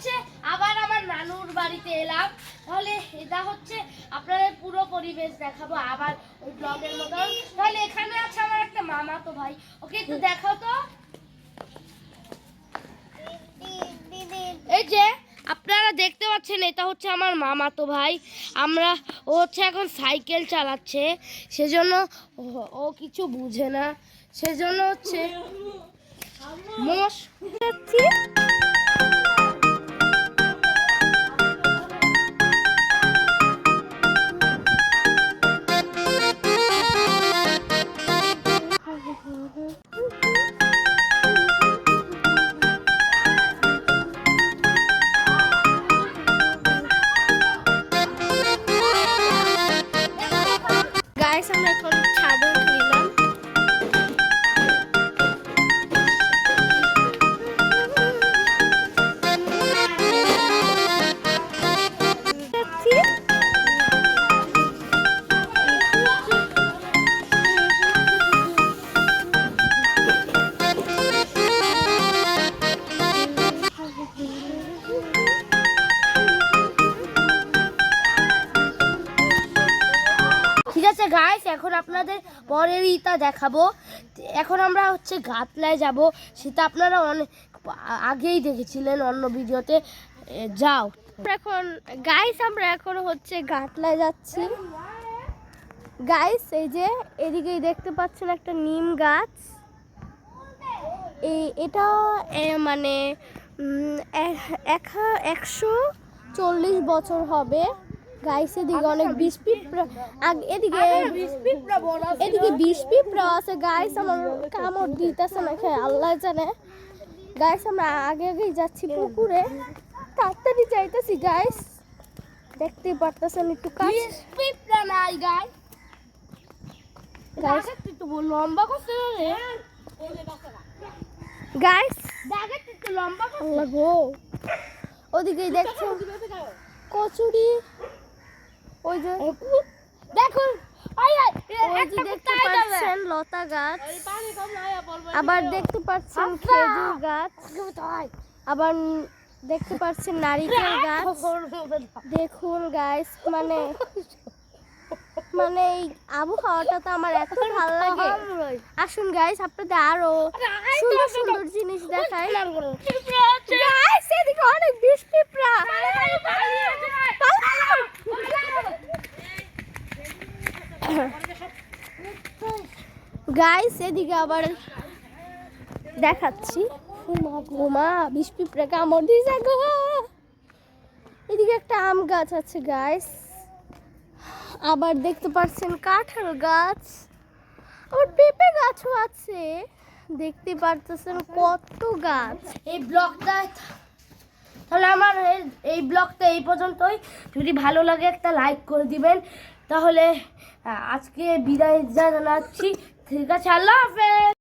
হচ্ছে আবার আমার নানুর বাড়িতে এলাম। তাহলে এটা হচ্ছে আপনাদের পুরো পরিবেশ দেখাবো আবার ওই ব্লগের মতন। তাহলে এখানে আছে আমার একটা মামা তো ভাই। ওকে একটু দেখাও তো। এই যে আপনারা দেখতে পাচ্ছেন এটা হচ্ছে আমার মামাতো ভাই। আমরা ও হচ্ছে এখন সাইকেল চালাচ্ছে। সেজন্য ও কিছু বুঝে না। সেজন্য হচ্ছে মোমোস গাইস আমরা এখন ঠিক আছে গাইস এখন আপনাদের পরের ইটা দেখাবো। এখন আমরা হচ্ছে গাতলায় যাব, সেটা আপনারা অনেক আগেই দেখেছিলেন অন্য ভিডিওতে। যাও। এখন গাইস আমরা এখন হচ্ছে গাতলায় যাচ্ছি। গাইস এই যে, এদিকেই দেখতে পাচ্ছেন একটা নিম গাছ। এই এটা মানে একশো চল্লিশ বছর হবে। গাইস এদিকে অনেক বিষ পিঁপড়া আগ- এদিকে এদিকে বিষ পিঁপড়া আছে। গাইস আমার কামড় দিতেছে না খেয়ে। আল্লাহ জানে। গাইস আমরা আগে আগেই যাচ্ছি পুকুরে। তাড়াতাড়ি যাইতেছি গাইস দেখতেই পারতেছেন একটু পিঁপড়া নাই গাইস লম্বা করতে গাইস একটু লম্বা আল্লাহ গো। দেখছেন কচুরি। ওই যে দেখুন দেখতে পাচ্ছেন লতা গাছ। আবার দেখতে পাচ্ছেন খেজুর গাছ। আবার দেখতে পাচ্ছেন নারিকেল গাছ। দেখুন গাইস মানে মানে এই আবহাওয়াটা তো আমার এত ভালো লাগে। আসুন গাইস আপনাদের আরও সুন্দর সুন্দর জিনিস দেখাই। গাইস এদিকে অনেক বিষ পিঁপড়া। গাইস, এদিকে আবার দেখাচ্ছি। ঘুমা ঘুমা কামড় দিয়েছে গো। এদিকে একটা আম গাছ আছে গাইস। আবার দেখতে পাচ্ছেন কাঁঠাল গাছ। আবার পেঁপে গাছও আছে। দেখতে পারতেছেন কত গাছ। এই ব্লগটা, তাহলে আমার এই- এই ব্লগটা এই পর্যন্তই। যদি ভালো লাগে একটা লাইক করে দিবেন। তাহলে আজকে বিদায় জানাচ্ছি। ঠিক আছে আল্লাহ হাফেজ